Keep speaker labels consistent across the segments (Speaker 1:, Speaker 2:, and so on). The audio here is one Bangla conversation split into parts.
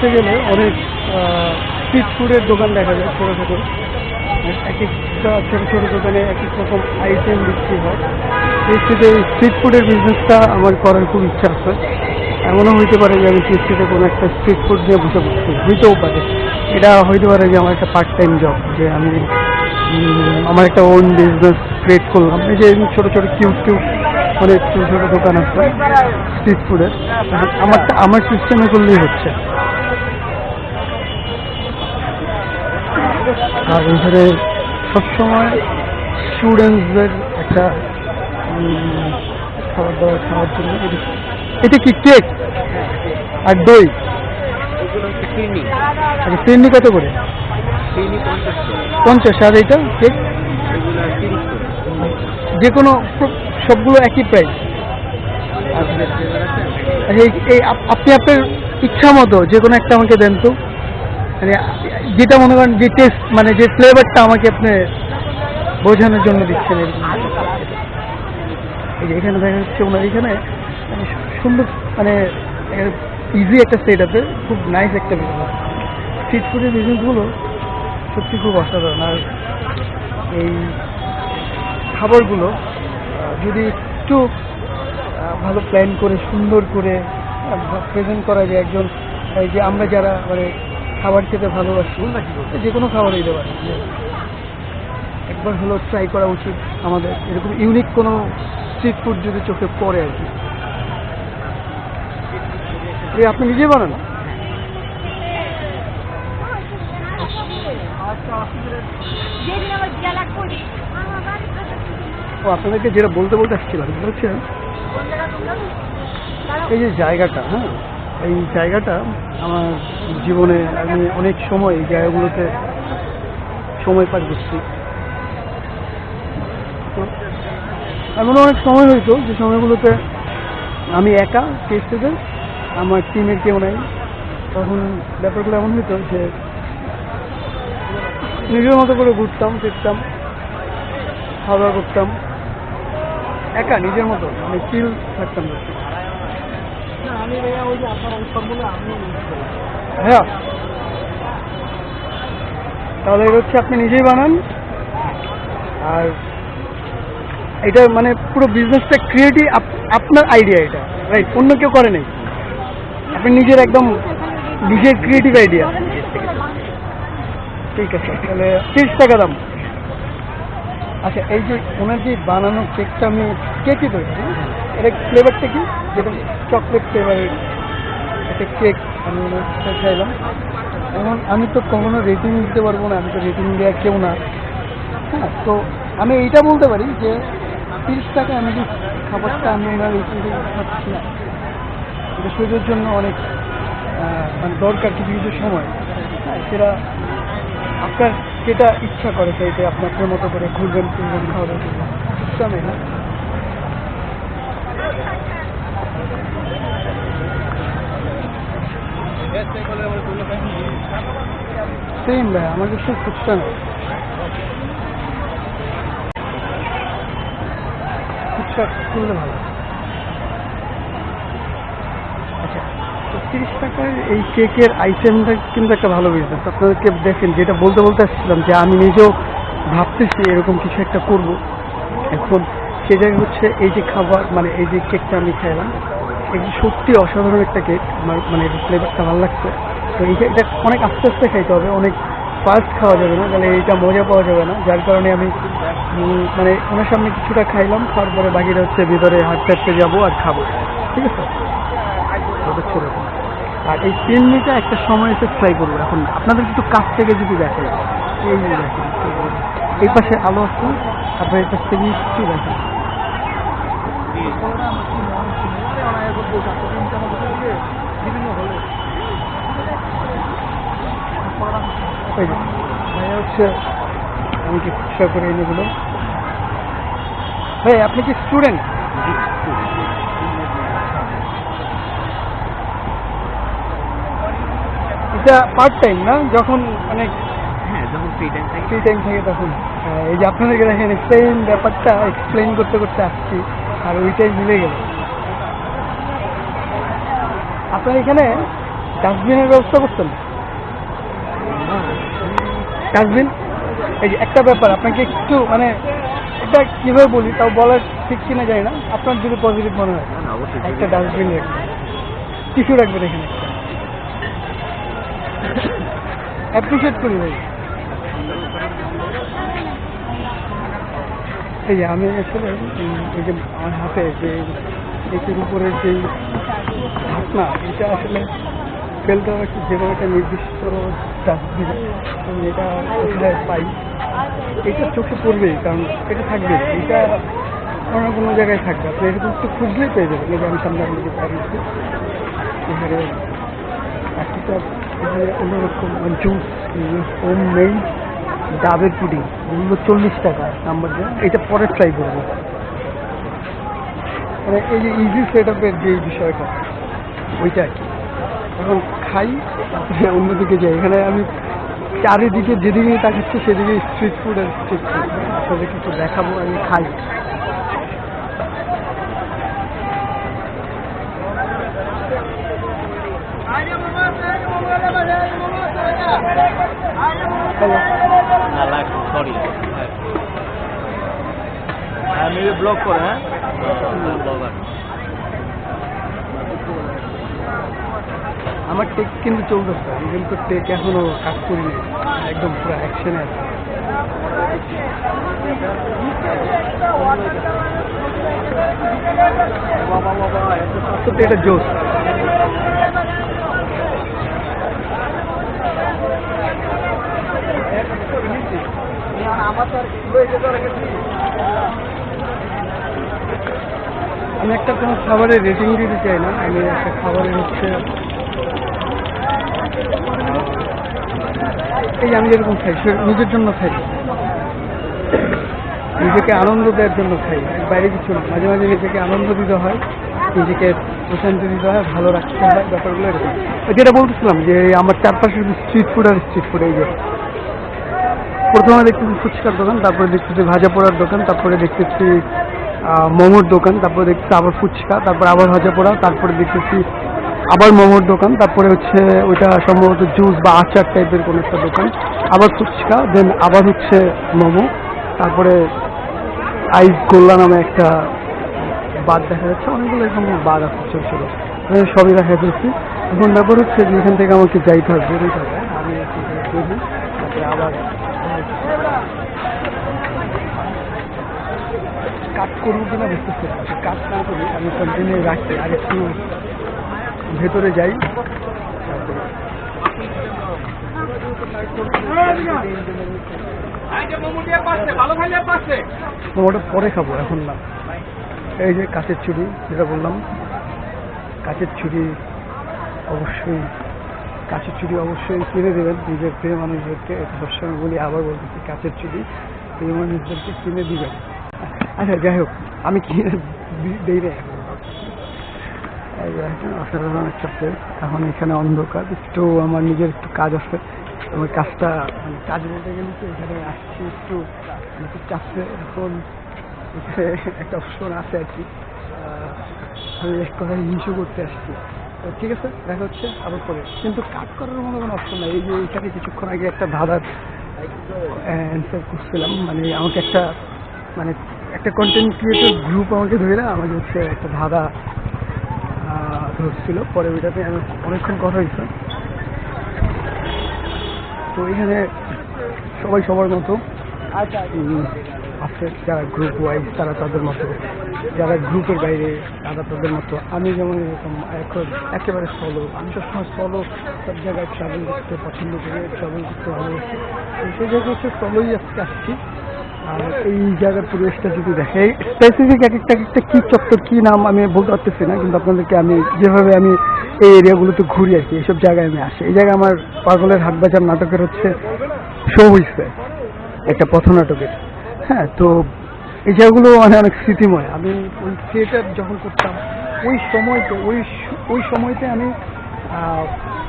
Speaker 1: ঢুকতে গেলে অনেক স্ট্রিট ফুডের দোকান দেখা যায় ছোটো ছোটো। এক একটা ছোটো ছোটো দোকানে এক এক রকম আইটেম বিক্রি হয়। এই স্ট্রিট ফুডের বিজনেসটা আমার করার খুব ইচ্ছা আছে। এমনও হইতে পারে যে আমি সিএসটিতে কোনো একটা স্ট্রিট ফুড নিয়ে বসে পড়ছি হইতেও পারে। এটা হইতে পারে যে আমার একটা পার্ট টাইম জব যে আমি আমার একটা ওন বিজনেস ক্রিয়েট করলাম। এই যে ছোটো ছোটো কিউট কিউট অনেক ছোটো ছোটো দোকান আছে স্ট্রিট ফুডের আমার আমার সিস্টেমে করলেই হচ্ছে। আর এখানে সবসময় স্টুডেন্টসদের একটা খাবার দাবার খাওয়ার জন্য এটা- কি কেক? আর দই।
Speaker 2: এগুলো চিনি
Speaker 1: কত করে?
Speaker 2: পঞ্চাশ
Speaker 1: আর এটা কেক? যে কোনো সবগুলো একই প্রাইস আচ্ছা এই- এই আপ- আপনি আপনার ইচ্ছা মতো যে কোনো একটা আমাকে দেন তো। মানে যেটা মনে করেন যে টেস্ট মানে যে ফ্লেভারটা আমাকে আপনি বোঝানোর জন্য দিচ্ছেন এই যে এখানে দেখা যাচ্ছে ওনার এখানে মানে সুন্দর মানে ইজি একটা সেট আছে খুব নাইস একটা বিজনেস স্ট্রিট ফুডের বিজনেসগুলো সত্যি খুব অসাধারণ। আর এই খাবারগুলো যদি একটু ভালো প্ল্যান করে, সুন্দর করে প্রেজেন্ট করা যায় একজন, এই যে আমরা যারা মানে খাবার খেতে ভালোবাসি। যে কোনো খাবার হইতে পারে একবার হলো ট্রাই করা উচিত আমাদের। এরকম ইউনিক কোনো স্ট্রিট ফুড যদি চোখে পড়ে আর কি। আপনি নিজে বানান? ও আপনাদেরকে যেটা বলতে বলতে আসছিলাম হচ্ছে এই যে জায়গাটা হ্যাঁ। এই জায়গাটা আমার জীবনে আমি অনেক সময় এই জায়গাগুলোতে সময় পার করছি। তো এমনও অনেক সময় হইতো যে সময়গুলোতে আমি একা টেস্টেতে আমার টিমের কেউ নাই। তখন ব্যাপারগুলো এমন হইতো যে নিজের মতো করে ঘুরতাম, ফিরতাম খাওয়া দাওয়া করতাম। একা, নিজের মতো মানে চিল থাকতাম। হ্যাঁ তাহলে এটা হচ্ছে আপনি নিজেই বানান। আর এটা মানে পুরো বিজনেসটা ক্রিয়েটিভ আপনার আইডিয়া এটা রাইট অন্য কেউ করে নাই। আপনি নিজের একদম নিজের ক্রিয়েটিভ আইডিয়া ঠিক আছে, তাহলে তিরিশ টাকা দাম। আচ্ছা এই যে ওনার যে বানানো কেকটা আমি কেকই তৈরি? এটা ফ্লেভারটা কি? যেটা চকলেট ফ্লেভারের একটা কেক আমি চাইলাম এখন আমি তো কখনো রেটিং দিতে পারব না, আমি তো রেটিং দেওয়া কেউ না। হ্যাঁ তো আমি এইটা বলতে পারি যে তিরিশ টাকা আমি যে খাবারটা আমি ওনার দিয়ে খাচ্ছি না এটা শরীরের জন্য অনেক মানে দরকার কিছু কিছু সময়। হ্যাঁ সেটা আপনার যেটা ইচ্ছা করে সেইটা আপনি আপনার মতো করে ঘুরবেন, ফিরবেন, খাওয়া দাওয়া না। সেম ভাই আমার কাছে ফুচকা নেই ফুচকা করলে ভালো আচ্ছা তো তিরিশ টাকার এই কেকের আইটেমটা কিন্তু একটা ভালো বিজনেস আপনাদেরকে দেখেন যেটা বলতে বলতে আসছিলাম যে আমি নিজেও ভাবতেছি এরকম কিছু একটা করব। এখন সে জায়গায় হচ্ছে এই যে খাবার মানে এই যে কেকটা আমি খাইলাম এটা সত্যি অসাধারণ একটা কেক আমার মানে ফ্লেভারটা ভালো লাগছে। তো এইটা এটা অনেক আস্তে আস্তে খাইতে হবে, অনেক ফাস্ট খাওয়া যাবে না তাহলে এইটা মজা পাওয়া যাবে না। যার কারণে আমি মানে ওনার সামনে কিছুটা খাইলাম, তারপরে বাকিটা হচ্ছে ভিতরে হাঁটতে হাঁটতে যাব আর খাব। ঠিক আছে? আর এই চিমনিটা একটা সময় এসে ট্রাই করব। এখন আপনাদের একটু কাছ থেকে যদি দেখেন এই এই পাশে আলো আছে আপনার এই পাশ থেকে হচ্ছে আমি খুচরা করে এনে দিল ভাই আপনি কি স্টুডেন্ট এটা পার্ট টাইম না? যখন অনেক
Speaker 2: হ্যাঁ ফ্রি টাইম থাকে।
Speaker 1: টাইম থাকে তখন। হ্যাঁ, এই যে আপনাদেরকে দেখেন সেম ব্যাপারটা এক্সপ্লেন করতে করতে আসছি। আর ওইটাই মিলে গেল। আপনার এখানে ডাস্টবিনের ব্যবস্থা করছেন ডাস্টবিন? এই যে একটা ব্যাপার আপনাকে একটু মানে এটা কীভাবে বলি তাও বলার ঠিক কিনা জানি না আপনার যদি পজিটিভ মনে হয়। একটা ডাস্টবিন রাখবেন টিস্যু রাখবেন এখানে। অ্যাপ্রিসিয়েট করি ভাই। এই যে আমি আসলে এই যে আমার হাতে যে এটির উপরের যে ঢাকনা এটা আসলে ফেলতে হবে একটা নির্দিষ্ট এটা কোথায় পাই। এটা চোখে কারণ এটা থাকবে এটা কোনো না জায়গায় থাকবে। আপনি এরকম একটু খুঁজলেই পেয়ে যাবেন। আমি সামনে আপনাকে পাঠিয়েছি এখানে একটা অন্যরকম জুস হোম মেড ডাবের পুডিং। এগুলো চল্লিশ টাকা নাম্বার দেওয়া এটা পরে ট্রাই করব। মানে এই যে ইজি সেট আপের যে বিষয়টা ওইটা আর কি এখন খাই অন্যদিকে যাই। এখানে আমি চারিদিকে যেদিকে তাকাচ্ছি সেদিকে স্ট্রিট ফুড আর স্ট্রিট ফুড আপনাদের কিছু দেখাবো আমি খাই।
Speaker 2: আমি ব্লগ করে হ্যাঁ? ব্লগার
Speaker 1: আমার টেক কিন্তু চলতেছে আমি কিন্তু টেক এখনও কাজ করিনি। একদম পুরো অ্যাকশনে আছে। আমি একটা কোনো খাবারের রেটিং দিতে চাই না। আমি একটা খাবারের হচ্ছে এই আমি যেরকম খাই, সে নিজের জন্য খাই। নিজেকে আনন্দ দেওয়ার জন্য খাই, বাইরে কিছু না। মাঝে মাঝে নিজেকে আনন্দ দিতে হয়, নিজেকে প্রশান্তি দিতে হয়, ভালো রাখতে হয়, ব্যাপারগুলো এরকম। যেটা বলতেছিলাম যে আমার চারপাশে স্ট্রিট ফুড আর স্ট্রিট ফুড এই যে প্রথমে দেখতেছি ফুচকার দোকান, তারপরে দেখতেছি ভাজা পোড়ার দোকান, তারপরে দেখতেছি মোমোর দোকান, তারপরে দেখতেছি আবার ফুচকা, তারপরে আবার ভাজা পোড়া, তারপরে দেখতেছি আবার মোমোর দোকান, তারপরে হচ্ছে ওইটা সম্ভবত জুস বা আচার টাইপের কোনো একটা দোকান, আবার ফুচকা দেন আবার হচ্ছে মোমো, তারপরে আইস গোল্লা নামে একটা বাদ দেখা যাচ্ছে, অনেকগুলো এরকম বাদ আছে, ছোট ছোট। সবই দেখা যাচ্ছে। এখন ব্যাপার হচ্ছে যে এখান থেকে আমাকে যাইতে হবে আমি আবার কাজ করব কিনা বুঝতেছি। কাজ না করি আমি কন্টিনিউ রাখি আর একটু ভেতরে যাই। মোমোটা পরে খাব, এখন না। এই যে কাঁচের ছুরি যেটা বললাম, কাঁচের ছুরি অবশ্যই, কাঁচের ছুরি অবশ্যই কিনে দেবেন। নিজের প্রিয় মানুষদেরকে সবসময় বলি, আবার বলতেছি, কাঁচের ছুরি প্রিয় মানুষদেরকে কিনে দিবেন। আচ্ছা যাই হোক, আমি কিনে দেই না এখন। অসাধারণ একটা প্লেস এখন এখানে অন্ধকার। একটু আমার নিজের একটু কাজ আছে। আমার কাজটা মানে কাজ বলতে গেলে তো এখানে আসছি একটু মানে চাপছে। এখন একটা অপশন আছে আর কি। আমি এক কথায় হিংসু করতে আসছি। ঠিক আছে, দেখা হচ্ছে আবার পরে। কিন্তু কাজ করার মতো কোনো অপশন নাই। এই যে এখানে কিছুক্ষণ আগে একটা ধাঁধার অ্যান্সার করছিলাম। মানে আমাকে একটা মানে একটা কন্টেন্ট ক্রিয়েটর গ্রুপ আমাকে ধরে না আমাকে হচ্ছে একটা ধাঁধা ধরছিল পরে ওইটাতে আমি অনেকক্ষণ কথা হয়েছে। তো এখানে সবাই সবার মতো আছে যারা গ্রুপ ওয়াইজ তারা তাদের মতো, যারা গ্রুপের বাইরে, তারা তাদের মতো। আমি যেমন এরকম এখন একেবারে সলো আমি তো সবসময় সলো সব জায়গায় ট্রাভেল করতে পছন্দ করি ট্রাভেল করতে ভালোবাসি। সেই জায়গায় হচ্ছে সলোই আজকে আসছি। এই জায়গার পরিবেশটা যদি দেখে স্পেসিফিক এক একটা এক একটা কী চত্বর, কী নাম আমি বলতে পারতেছি না, কিন্তু আপনাদেরকে আমি যেভাবে আমি এই এরিয়াগুলোতে ঘুরি আর কি, এইসব জায়গায় আমি আসি। এই জায়গায় আমার পাগলের হাটবাজার নাটকের হচ্ছে শো হয়েছে, একটা পথনাটকের। হ্যাঁ তো এই জায়গাগুলো মানে অনেক স্মৃতিময়। আমি ওই থিয়েটার যখন করতাম, ওই সময়তে, ওই ওই সময়তে আমি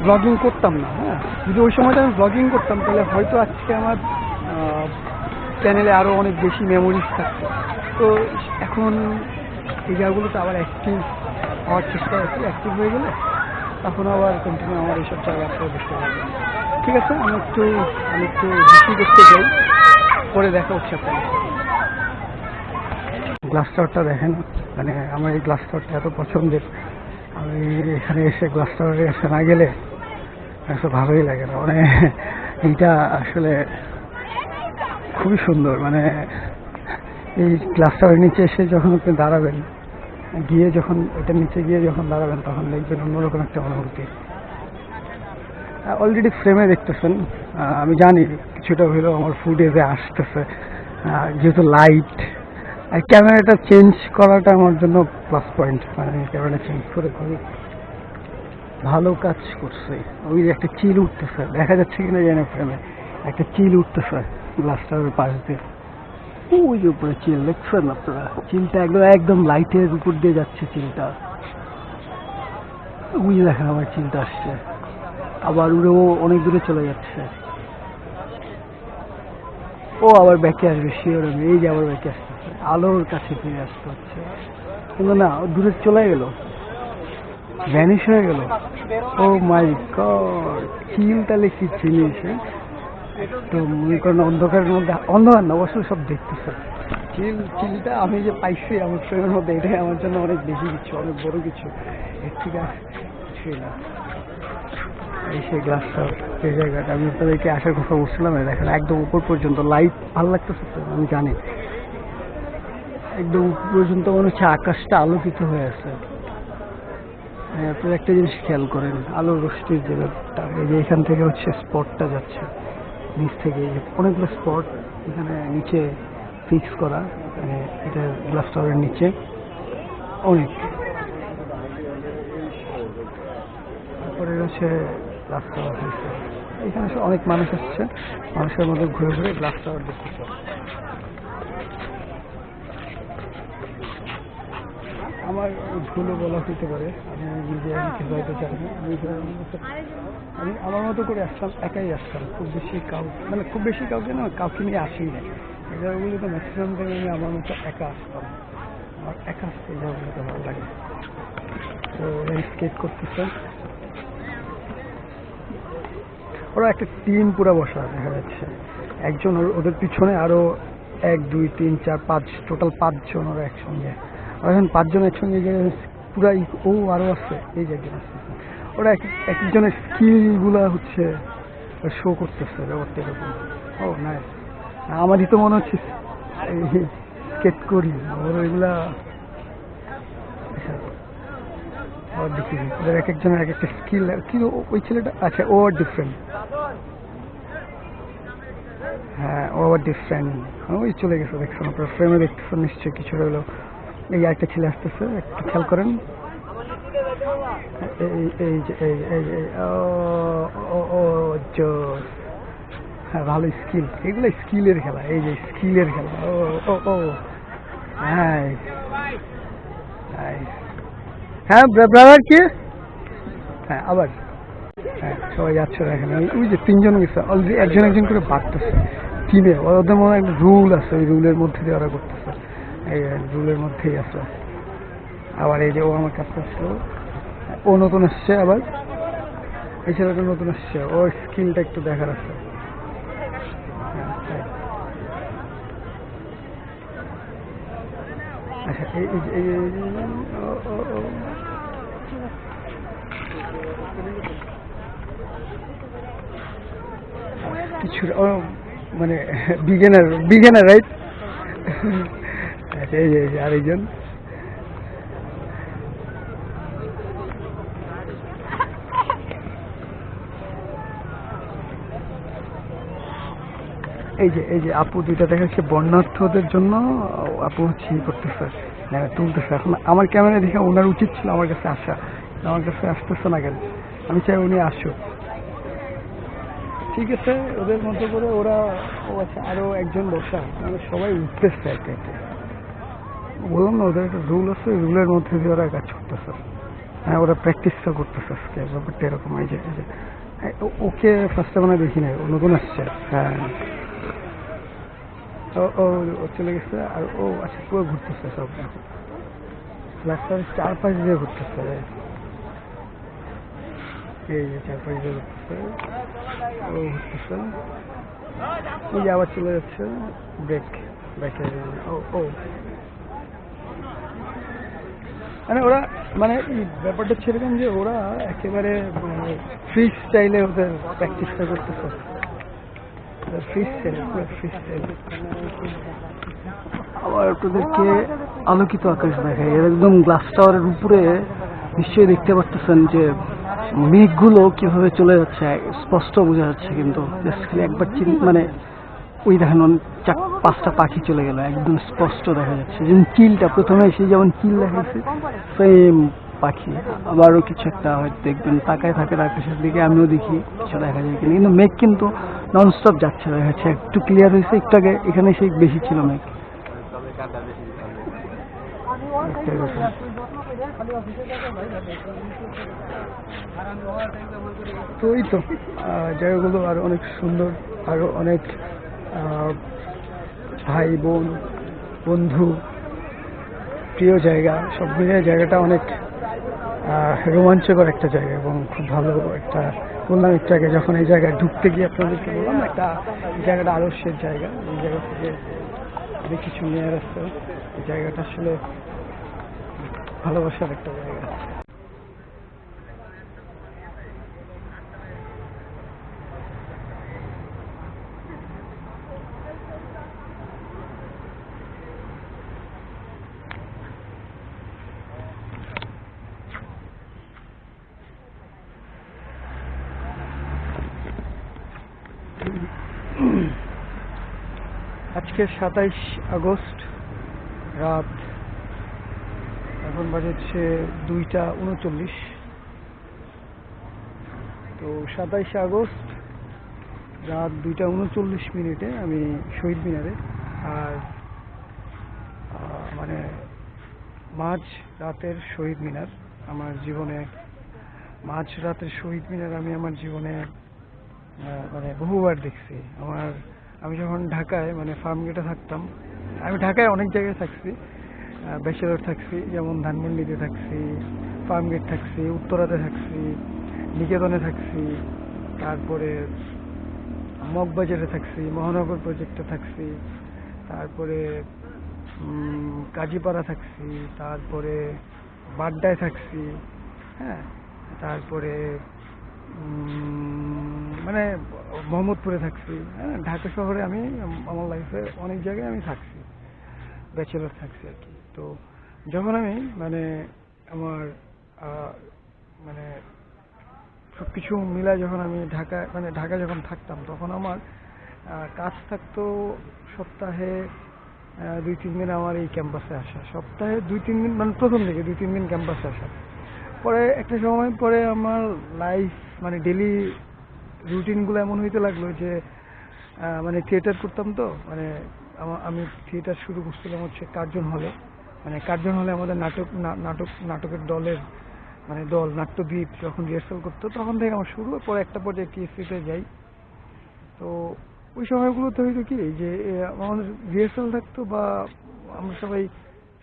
Speaker 1: ব্লগিং করতাম না হ্যাঁ। যদি ওই সময়টা আমি ব্লগিং করতাম, তাহলে হয়তো আজকে আমার চ্যানেলে আরও অনেক বেশি মেমোরিজ থাকতো। তো এখন এই জায়গাগুলোতে আবার অ্যাক্টিভ হওয়ার চেষ্টা আছি অ্যাক্টিভ হয়ে গেলে তখন আবার কন্টিনিউ আমার এইসব জায়গা আপনারা দেখতে পাবেন ঠিক আছে? আমি একটু আমি একটু বেশি দেখতে যাই, পরে দেখা হচ্ছে আপনার গ্লাস টাওয়ারটা দেখেন। মানে আমার এই গ্লাস টাওয়ারটা এত পছন্দের। আমি এখানে এসে গ্লাস টাওয়ারে এসে না গেলে ভালোই লাগে না। মানে এইটা আসলে খুবই সুন্দর মানে এই গ্লাস নিচে এসে যখন আপনি দাঁড়াবেন, গিয়ে যখন এটার নিচে গিয়ে যখন দাঁড়াবেন, তখন দেখবেন অন্যরকম একটা অনুভূতি। অলরেডি ফ্রেমে দেখতেছেন আমি জানি কিছুটা হলেও আমার ফুড ফুটেজে আসতেছে যেহেতু লাইট আর ক্যামেরাটা চেঞ্জ করাটা আমার জন্য প্লাস পয়েন্ট মানে ক্যামেরাটা চেঞ্জ করে খুবই ভালো কাজ করছে। ওই একটা চিল উঠতেছে, দেখা যাচ্ছে কিনা জানি ফ্রেমে একটা চিল উঠতেছে। পাশ। দিয়ে ওই যে উপরে চিল দেখছেন আপনারা। চিলটা একদম একদম লাইটের উপর দিয়ে যাচ্ছে চিলটা দেখেন চিলটা আসছে। আবার উড়েও অনেক দূরে চলে যাচ্ছে। ও আবার ব্যাকে আসবে শিওর আমি। এই যে আবার ব্যাকে আসতেছে। আলোর কাছে ফিরে আসতে হচ্ছে। কিন্তু না দূরে চলে গেল। ভ্যানিশ হয়ে গেল। ও মাই গড চিল তাহলে কি জিনিস তো মনে করেন অন্ধকারের মধ্যে অন্ধকার না অবশ্যই সব দেখতেছে। চিল চিলটা আমি যে পাইছি আমার ফ্রেমের মধ্যে এটাই আমার জন্য অনেক বেশি কিছু অনেক বড় কিছু। এর থেকে কিছুই না। এই সেই গ্লাসটা এই জায়গাটা আমি আপনাদেরকে আসার কথা বলছিলাম দেখেন একদম উপর পর্যন্ত লাইট ভালো লাগতেছে তো আমি জানি। একদম উপর পর্যন্ত মনে হচ্ছে আকাশটা আলোকিত হয়ে আছে। হ্যাঁ, আপনারা একটা জিনিস খেয়াল করেন আলোর রশ্মির যে ব্যাপারটা এই যে এখান থেকে হচ্ছে স্পটটা যাচ্ছে। নিচ থেকে অনেকগুলো স্পট এখানে নিচে ফিক্স করা মানে এটা গ্লাস টাওয়ারের নিচে। অনেক। তারপরে হচ্ছে গ্লাস টাওয়ার এখানে অনেক মানুষ আসছে। মানুষের মধ্যে ঘুরে ঘুরে গ্লাস টাওয়ার দেখতেছে আমার ভুলও বলা হইতে পারে। আমি নিজে হয়তো চাই আমি আমার মতো- করে আসলাম একাই আসলাম খুব বেশি কাউ মানে খুব বেশি কাউকে না, কাউকে নিয়ে আসি না এই জায়গাগুলোতে ম্যাক্সিমাম টাইম আমি আমার মতো একা আসতাম। আমার একা আসতে জায়গাগুলোতে ভালো লাগে। তো স্কেট করতেছে। ওরা একটা টিম পুরো বসা দেখা যাচ্ছে। একজন ওদের পিছনে আরও এক, দুই, তিন, চার, পাঁচ টোটাল পাঁচজন ওরা একসঙ্গে। এখন পাঁচজন একসঙ্গে এই জায়গায় পুরা ও আরও আছে, এই যে একজন আছে। ওরা এক এক একজনের স্কিলগুলা হচ্ছে শো করতেছে ব্যাপারটা এরকম। ও নাই আমারই তো মনে হচ্ছে স্কেট করি, ওর দেখি, ওদের এক এক একটা স্কিল কি ও- ওই ছেলেটা? আচ্ছা ও ডিফারেন্ট হ্যাঁ ও আবার ডিফারেন্ট ওই চলে গেছে আপনার ফ্রেমে দেখতেছেন, নিশ্চয়ই এই একটা ছেলে আসতেছে, একটু খেয়াল করেন। এই যে, এই এই ও জোস। হ্যাঁ ভালো স্কিল। এগুলো স্কিলের খেলা, এই যে স্কিলের খেলা। ও ও ও। হ্যাঁ হ্যাঁ ব্রাদার কি? হ্যাঁ আবার। হ্যাঁ সবাই যাচ্ছে দেখেন ওই- যে তিনজন গেছে, অলরেডি একজন একজন করে বাড়তেছে। টিমে ওদের মনে একটা রুল আছে, ওই রুলের মধ্যে দিয়ে ওরা করতেছে। এই রুলের মধ্যেই আছে। আবার এই যে ও আমার কাছে আসলো। ও নতুন আসছে আবার। এই ছেলেটা নতুন আসছে। ওর স্কিলটা একটু দেখার আছে। আচ্ছা ও ও ও। কিছু ও মানে বিগেনার বিগেনার রাইট এই যে আরেকজন। এই যে এই যে আপু দুইটা দেখা যাচ্ছে বর্ণার্থদের জন্য আপু হচ্ছে করতেছে তুলতেছে। এখন আমার ক্যামেরা দেখে ওনার উচিত ছিল আমার কাছে আসা। আমার কাছে আসতেছে না কেন? আমি চাই উনি আসুক। ঠিক আছে, ওদের মতো করে ওরা, ও আচ্ছা আরও একজন বসা। মানে সবাই উঠতেছে একে একে বললাম না, ওদের একটা রুল আছে রুলের মধ্যে দিয়ে ওরা কাজ করতেছে। হ্যাঁ ওরা প্র্যাকটিসটা করতেছে আজকে, ব্যাপারটা এরকম এই যে ওকে ফার্স্টে মানে দেখি নাই, ও নতুন আসছে হ্যাঁ। ও ও চলে গেছে, আর ও আচ্ছা পুরো ঘুরতেছে সব। রাস্তার চারপাশ দিয়ে ঘুরতেছে। এই যে চারপাশ দিয়ে ঘুরতেছে, ও ঘুরতেছে। যে আবার চলে যাচ্ছে ব্রেক ব্রেকে ও ও মানে ওরা মানে ব্যাপারটা এরকম যে ওরা একেবারে ফ্রি স্টাইলে ওদের প্র্যাকটিসটা করতেছে। আলোকিত আকাশ দেখায়। এর একদম গ্লাস টাওয়ারের উপরে নিশ্চয়ই দেখতে পারতেছেন যে মেঘগুলো কীভাবে চলে যাচ্ছে, স্পষ্ট বোঝা যাচ্ছে কিন্তু একবার মানে ওই দেখেন চার পাঁচটা পাখি চলে গেল, একদম স্পষ্ট দেখা যাচ্ছে। যেমন চিলটা, প্রথমে এসে যেমন চিল দেখাচ্ছে সেম পাখি। আবারও কিছু একটা হয়তো দেখবেন, তাকায় থাকে আকাশের দিকে, আমিও দেখি, কিছু দেখা যায় কিনা। কিন্তু মেঘ কিন্তু ননস্টপ যাচ্ছে, দেখা যাচ্ছে। একটু ক্লিয়ার হয়েছে, একটু আগে এখানে সেই বেশি ছিল মেঘ। তো এই তো জায়গাগুলো আরও অনেক সুন্দর, আরও অনেক ভাই, বোন, বন্ধু, প্রিয় জায়গা, সব মিলিয়ে জায়গাটা অনেক রোমাঞ্চকর একটা জায়গা এবং খুব ভালো একটা বললাম একটু আগে, যখন এই জায়গায় ঢুকতে গিয়ে আপনাদেরকে বললাম, একটা জায়গাটা আদর্শের জায়গা। এই জায়গা থেকে কিছু নিয়ে আসতে এই জায়গাটা আসলে ভালোবাসার একটা জায়গা। আজকে সাতাইশ আগস্ট রাত এখন বাজে হচ্ছে দুইটা উনচল্লিশ। তো সাতাইশে আগস্ট রাত দুইটা উনচল্লিশ মিনিটে আমি শহীদ মিনারে আর মানে মাঝ রাতের শহীদ মিনার, আমার জীবনে মাঝ রাতের শহীদ মিনার আমি আমার জীবনে মানে বহুবার দেখছি। আমার আমি যখন ঢাকায় মানে ফার্ম গেটে থাকতাম, আমি ঢাকায় অনেক জায়গায় থাকছি। ব্যাচেলর থাকছি, যেমন ধানমন্ডিতে থাকছি ফার্ম গেট থাকছি, উত্তরাতে থাকছি, নিকেতনে থাকছি, তারপরে মগবাজারে থাকছি, মহানগর প্রজেক্টে থাকছি, তারপরে কাজীপাড়া থাকছি, তারপরে বাড্ডায় থাকছি হ্যাঁ তারপরে মানে মোহাম্মদপুরে থাকছি। হ্যাঁ ঢাকা শহরে আমি, আমার লাইফে অনেক জায়গায় আমি থাকছি। ব্যাচেলর থাকছি আর কি। তো যখন আমি মানে আমার মানে সব কিছু মিলায় যখন আমি ঢাকা মানে ঢাকা যখন থাকতাম, তখন আমার কাজ থাকতো সপ্তাহে দুই, তিন দিন আমার এই ক্যাম্পাসে আসা। সপ্তাহে দুই, তিন দিন মানে প্রথম দিকে দুই, তিন দিন ক্যাম্পাসে আসা। পরে একটা সময়, পরে আমার লাইফ মানে ডেলি রুটিনগুলো এমন হইতে লাগল যে মানে থিয়েটার করতাম তো মানে আমা- থিয়েটার শুরু করছিলাম হচ্ছে কার্জন হলে মানে কার্জন হলে আমাদের নাটক নাটক, নাটকের দলের মানে দল নাট্যদ্বীপ যখন রিহার্সাল করতো, তখন থেকে আমার শুরু পরে একটা পর্যায়ে টিএসসিতে যাই। তো ওই সময়গুলোতে হয়তো কি যে আমাদের রিহার্সাল থাকতো বা আমরা সবাই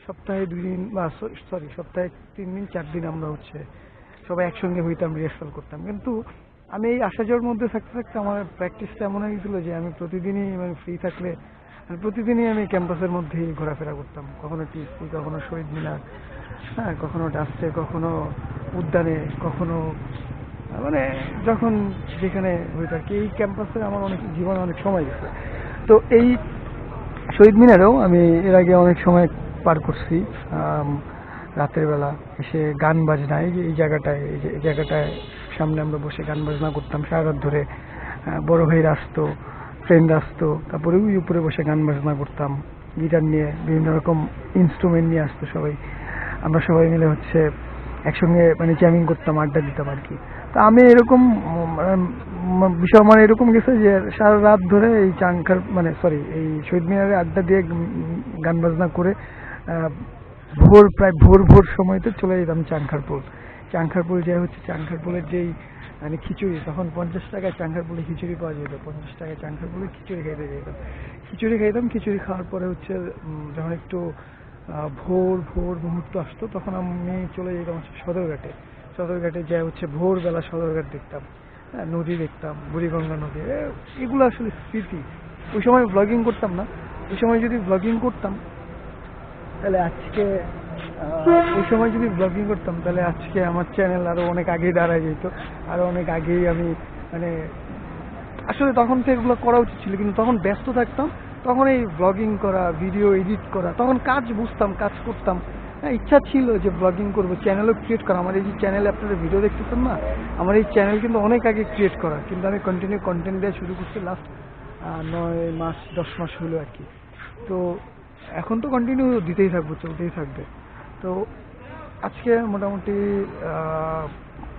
Speaker 1: সপ্তাহে দুই দিন বা সরি সপ্তাহে তিন দিন, চার দিন আমরা হচ্ছে সবাই একসঙ্গে হইতাম রিহার্সাল করতাম। কিন্তু আমি এই আসা যাওয়ার মধ্যে থাকতে থাকতে আমার প্র্যাকটিসটা এমন হয়ে গেছিল যে আমি প্রতিদিনই মানে ফ্রি থাকলে মানে প্রতিদিনই আমি ক্যাম্পাসের মধ্যেই ঘোরাফেরা করতাম। কখনো টিএসসি কখনো শহীদ মিনার হ্যাঁ কখনো ডাস্টে কখনো উদ্যানে, কখনো মানে যখন যেখানে হয়ে আর কি, এই ক্যাম্পাসে আমার অনেক জীবনে অনেক সময় গেছে। তো এই শহীদ মিনারেও আমি এর আগে অনেক সময় পার করছি। রাতের বেলা এসে গান বাজনা এই যে এই জায়গাটায় এই যে এই জায়গাটায় সামনে আমরা বসে গান বাজনা করতাম সারা রাত ধরে। বড় ভাইরা আসতো ফ্রেন্ড আসতো তারপরে ওই উপরে বসে গান বাজনা করতাম। গিটার নিয়ে বিভিন্ন রকম ইনস্ট্রুমেন্ট নিয়ে আসতো সবাই। আমরা সবাই মিলে হচ্ছে একসঙ্গে মানে জ্যামিং করতাম আড্ডা দিতাম আর কি। তো আমি এরকম উম, বিষয় আমার এরকম গেছে যে সারা রাত ধরে এই চাংখার মানে সরি এই শহীদ মিনারে আড্ডা দিয়ে গান বাজনা করে ভোর, প্রায় ভোর ভোর সময়তে চলে যেতাম চাংখারপুল চাংখারপুল যে হচ্ছে চাংখারপুলের যেই মানে খিচুড়ি, তখন পঞ্চাশ টাকায় চাংখারপুলে খিচুড়ি পাওয়া যেত। পঞ্চাশ টাকায় চাংখারপুলে খিচুড়ি খাইতে যেতাম। খিচুড়ি খাইতাম খিচুড়ি খাওয়ার পরে হচ্ছে যখন একটু ভোর ভোর মুহূর্ত আসতো, তখন আমি চলে যেতাম হচ্ছে সদরঘাটে। সদরঘাটে যাই হচ্ছে, ভোরবেলা সদরঘাট দেখতাম। হ্যাঁ নদী দেখতাম, বুড়িগঙ্গা নদী। এগুলো আসলে স্মৃতি। ওই সময় ব্লগিং করতাম না। ওই সময় যদি ব্লগিং করতাম তাহলে আজকে ওই সময় যদি ব্লগিং করতাম, তাহলে আজকে আমার চ্যানেল আরও অনেক আগেই দাঁড়ায় যেত। আরও অনেক আগেই আমি মানে আসলে তখন তো এগুলো করা উচিত ছিল, কিন্তু তখন ব্যস্ত থাকতাম। তখন এই ব্লগিং করা ভিডিও এডিট করা, তখন কাজ বুঝতাম, কাজ করতাম। হ্যাঁ ইচ্ছা ছিল যে ব্লগিং করব চ্যানেলও ক্রিয়েট করা। আমার এই যে চ্যানেলে আপনারা ভিডিও দেখতেছেন না? আমার এই চ্যানেল কিন্তু অনেক আগে ক্রিয়েট করা, কিন্তু আমি কন্টিনিউ কন্টেন্ট দেওয়া শুরু করছি লাস্ট নয় মাস, দশ মাস হলো আর কি। তো এখন তো কন্টিনিউ দিতেই থাকব, চলতেই থাকবে। তো আজকে মোটামুটি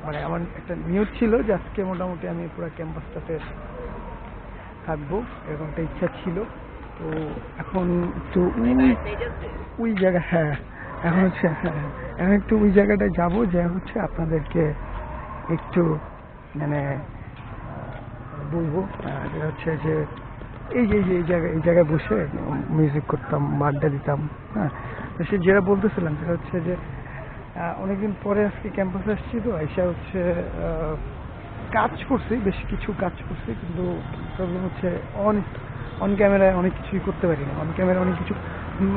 Speaker 1: মানে আমার একটা নিউজ ছিল যে আজকে মোটামুটি আমি পুরো ক্যাম্পাসটাতে থাকব, এরকম একটা ইচ্ছা ছিল। তো এখন একটু ওই- জায়গা হ্যাঁ এখন হচ্ছে হ্যাঁ এখন একটু ওই জায়গাটায় যাব যে হচ্ছে আপনাদেরকে একটু মানে বলব যেটা হচ্ছে যে এই যে এই জায়গায় এই জায়গায় বসে মিউজিক করতাম আড্ডা দিতাম হ্যাঁ। তো সে যেটা বলতেছিলাম সেটা হচ্ছে যে অনেকদিন পরে আজকে ক্যাম্পাসে আসছি তো এসে হচ্ছে কাজ করছি বেশ কিছু কাজ করছি কিন্তু প্রবলেম হচ্ছে অন অন ক্যামেরায় অনেক কিছুই করতে পারি না। অন ক্যামেরা অনেক কিছু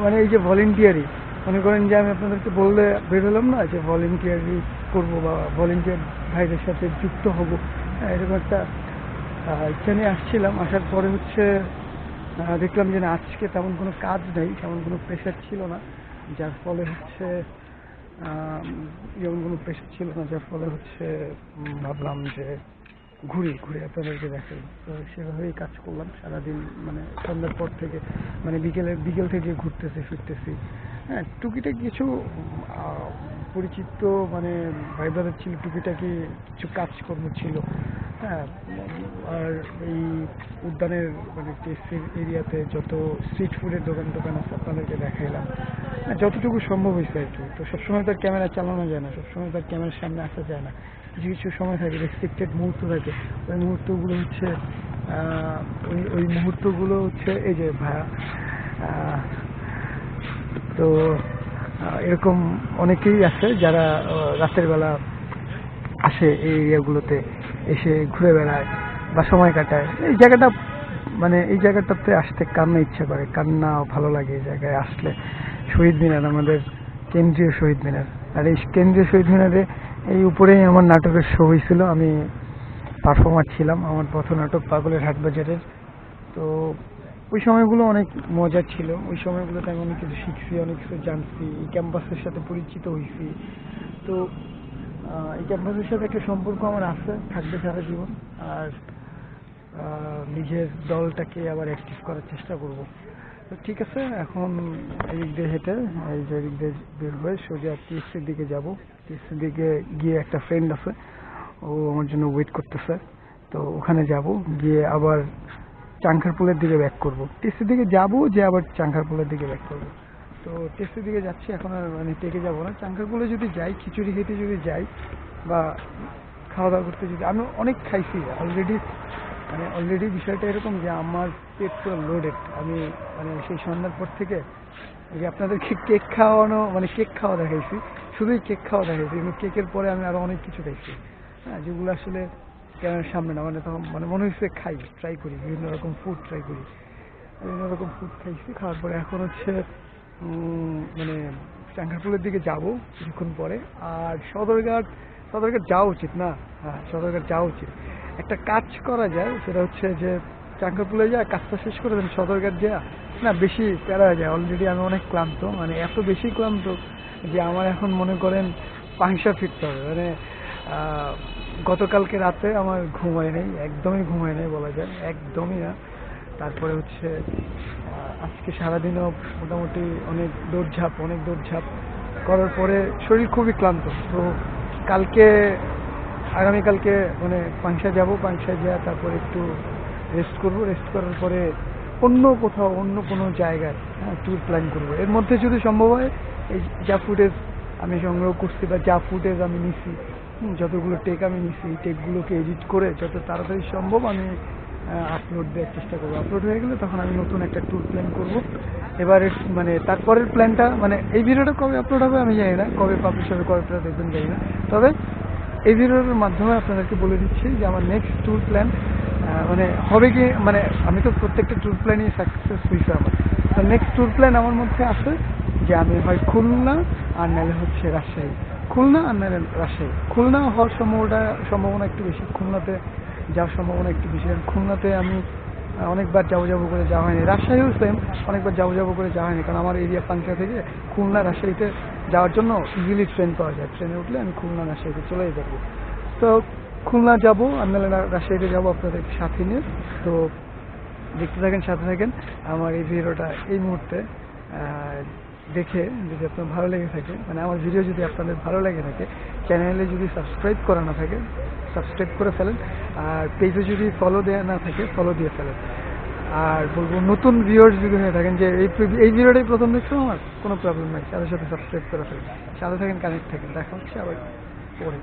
Speaker 1: মানে এই যে ভলেন্টিয়ারি মনে করেন যে আমি আপনাদেরকে বললে বেরোলাম না যে ভলেন্টিয়ারি করব বা ভলেন্টিয়ার ভাইদের সাথে যুক্ত হব। হ্যাঁ, এরকম একটা ইচ্ছা আসছিলাম, আসার পরে হচ্ছে দেখলাম যে না, আজকে তেমন কোনো কাজ নেই, তেমন কোনো প্রেশার ছিল না, যার ফলে হচ্ছে যেমন কোনো প্রেশার ছিল না, যার ফলে হচ্ছে ভাবলাম যে ঘুরি, ঘুরে আপনাদেরকে দেখাই তো সেভাবেই কাজ করলাম সারাদিন মানে সন্ধ্যার পর থেকে মানে বিকেলে, বিকেল থেকে ঘুরতেছি, ফিরতেছি। হ্যাঁ টুকিটাকি কিছু পরিচিত মানে ভাই ব্রাদার ছিল টুকিটাকি কিছু কাজকর্ম ছিল। হ্যাঁ আর এই উদ্যানের মানে টেস্টের এরিয়াতে যত স্ট্রিট ফুডের দোকান টোকান আছে আপনাদেরকে দেখাইলাম। হ্যাঁ, যতটুকু সম্ভব হয়েছে আর কি। তো সবসময় তার ক্যামেরা চালানো যায় না সবসময় তার ক্যামেরার সামনে আসা যায় না। কিছু কিছু সময় থাকে রেস্ট্রিক্টেড মুহূর্ত থাকে। ওই মুহূর্তগুলো হচ্ছে ওই ওই মুহূর্তগুলো হচ্ছে এই যে আহ, তো এরকম অনেকেই আছে যারা রাতের বেলা আসে এই এরিয়াগুলোতে, এসে ঘুরে বেড়ায় বা সময় কাটায়। এই জায়গাটা মানে এই জায়গাটাতে আসতে কান্না ইচ্ছা করে? কান্না ভালো লাগে এই জায়গায় আসলে? শহীদ মিনার, আমাদের কেন্দ্রীয় শহীদ মিনার। আর এই কেন্দ্রীয় শহীদ মিনারে এই উপরেই আমার নাটকের শো হয়েছিল। আমি পারফর্মার ছিলাম, আমার পথ নাটক পাগলের হাটবাজারের তো ওই সময়গুলো অনেক মজা ছিল। ওই সময়গুলোতে আমি অনেক কিছু শিখছি, অনেক কিছু জানছি। এই ক্যাম্পাসের সাথে পরিচিত হয়েছি। তো এই ক্যাম্পাসের সাথে একটা সম্পর্ক আমার আছে, থাকবে সারা জীবন। আর নিজের দলটাকে আবার অ্যাক্টিভ করার চেষ্টা করব। তো ঠিক আছে, এখন এই দিক দিয়ে হেঁটে, এই যে এদিক দিয়ে বের হয়ে সোজা টিএসসির দিকে যাব। টিএসসির দিকে গিয়ে একটা ফ্রেন্ড আছে, ও আমার জন্য ওয়েট করতেছে। তো ওখানে যাব, গিয়ে আবার চাংখারপুলের দিকে ব্যাক করব। টিএসসির দিকে যাব যে আবার চাংখারপুলের দিকে ব্যাক করব। তো টেস্টের দিকে যাচ্ছি, এখন আর মানে টেকে যাব না। চাঙ্কারপুলে যদি যাই, খিচুড়ি খেতে যদি যাই বা খাওয়া দাওয়া করতে যদি, আমি অনেক খাইছি। অলরেডি মানে অলরেডি বিষয়টা এরকম যে আমার পেট পুরো লোডেড আমি মানে সেই সন্ধ্যার পর থেকে যে আপনাদেরকে কেক খাওয়ানো মানে কেক খাওয়া দেখাইছি। শুধুই কেক খাওয়া দেখাইছি। কিন্তু কেকের পরে আমি আরও অনেক কিছু খাইছি। হ্যাঁ যেগুলো আসলে ক্যামেরার সামনে না মানে তখন মানে মনে হচ্ছে খাই ট্রাই করি, বিভিন্ন রকম ফুড ট্রাই করি। বিভিন্ন রকম ফুড খাইছি, খাওয়ার পরে এখন হচ্ছে মানে চাঙ্গারপুলের দিকে যাব কিছুক্ষণ পরে। আর সদরঘাট সদরঘাট যাওয়া উচিত না? হ্যাঁ সদরঘাট যাওয়া উচিত। একটা কাজ করা যায়, সেটা হচ্ছে যে চাঙ্গারপুলে যা কাজটা শেষ করে দেন সদরঘাট যা না, বেশি প্যারা যায় অলরেডি আমি অনেক ক্লান্ত মানে এত বেশি ক্লান্ত যে আমার এখন মনে করেন পাংশা ফিরতে হবে। মানে গতকালকে রাতে আমার ঘুমায় নেই, একদমই ঘুমায় নেই বলা যায়, একদমই না। তারপরে হচ্ছে আজকে সারাদিনও মোটামুটি অনেক দৌড়ঝাঁপ অনেক দৌড়ঝাঁপ করার পরে শরীর খুবই ক্লান্ত। তো কালকে, আগামীকালকে মানে পাংশা যাব পাংশা যা তারপরে একটু রেস্ট করব। রেস্ট করার পরে অন্য কোথাও, অন্য কোনো জায়গায় হ্যাঁ ট্যুর প্ল্যান করব। এর মধ্যে যদি সম্ভব হয়, এই যা ফুটেজ আমি সংগ্রহ করছি বা যা ফুটেজ আমি নিছি যতগুলো টেক আমি নিছি, এই টেকগুলোকে এডিট করে যত তাড়াতাড়ি সম্ভব আমি আপলোড দেওয়ার চেষ্টা করব। আপলোড হয়ে গেলে তখন আমি নতুন একটা ট্যুর প্ল্যান করব। এবারে মানে তারপরের প্ল্যানটা মানে এই ভিডিওটা কবে আপলোড হবে আমি জানি না, কবে পাবলিশ হবে, কবে আপনারা দেখবেন জানি না। তবে এই ভিডিওর মাধ্যমে আপনাদেরকে বলে দিচ্ছি যে আমার নেক্সট ট্যুর প্ল্যান মানে হবে কি মানে আমি তো প্রত্যেকটা ট্যুর প্ল্যানই সাকসেস হয়েছে আমার। তো নেক্সট ট্যুর প্ল্যান আমার মধ্যে আছে যে আমি হয় খুলনা আর নাহলে হচ্ছে রাজশাহী। খুলনা আর রাজশাহী খুলনা হওয়ার সম্ভাবনা সম্ভাবনা একটু বেশি। খুলনাতে যাওয়ার সম্ভাবনা একটু বেশি। কারণ খুলনাতে আমি অনেকবার যাব যাব করে যাওয়া হয়নি। রাজশাহীও সেম অনেকবার যাব যাব করে যাওয়া হয়নি। কারণ আমার এরিয়া পাংশা থেকে খুলনা, রাজশাহীতে যাওয়ার জন্য ইজিলি ট্রেন পাওয়া যায়। ট্রেনে উঠলে আমি খুলনা, রাজশাহীতে চলে যেতে পারব তো খুলনা যাব নাহলে রাজশাহীতে যাব আপনাদের সাথে নিয়ে। তো দেখতে থাকেন, সাথে থাকেন। আমার এই ভিডিওটা এই মুহূর্তে দেখে যদি আপনার ভালো লেগে থাকে মানে আমার ভিডিও যদি আপনাদের ভালো লেগে থাকে চ্যানেলে যদি সাবস্ক্রাইব করা না থাকে সাবস্ক্রাইব করে ফেলেন, আর পেজে যদি ফলো দেওয়া না থাকে ফলো দিয়ে ফেলেন। আর বলব, নতুন ভিউয়ার্স যদি হয়ে থাকেন, যে এই এই ভিডিওটাই প্রথম দেখছ আমার, কোনো প্রবলেম নাই, সাথে সাথে সাবস্ক্রাইব করে ফেলেন। সাথে থাকেন কানেক্ট থাকেন। দেখা হচ্ছে আবার পরে।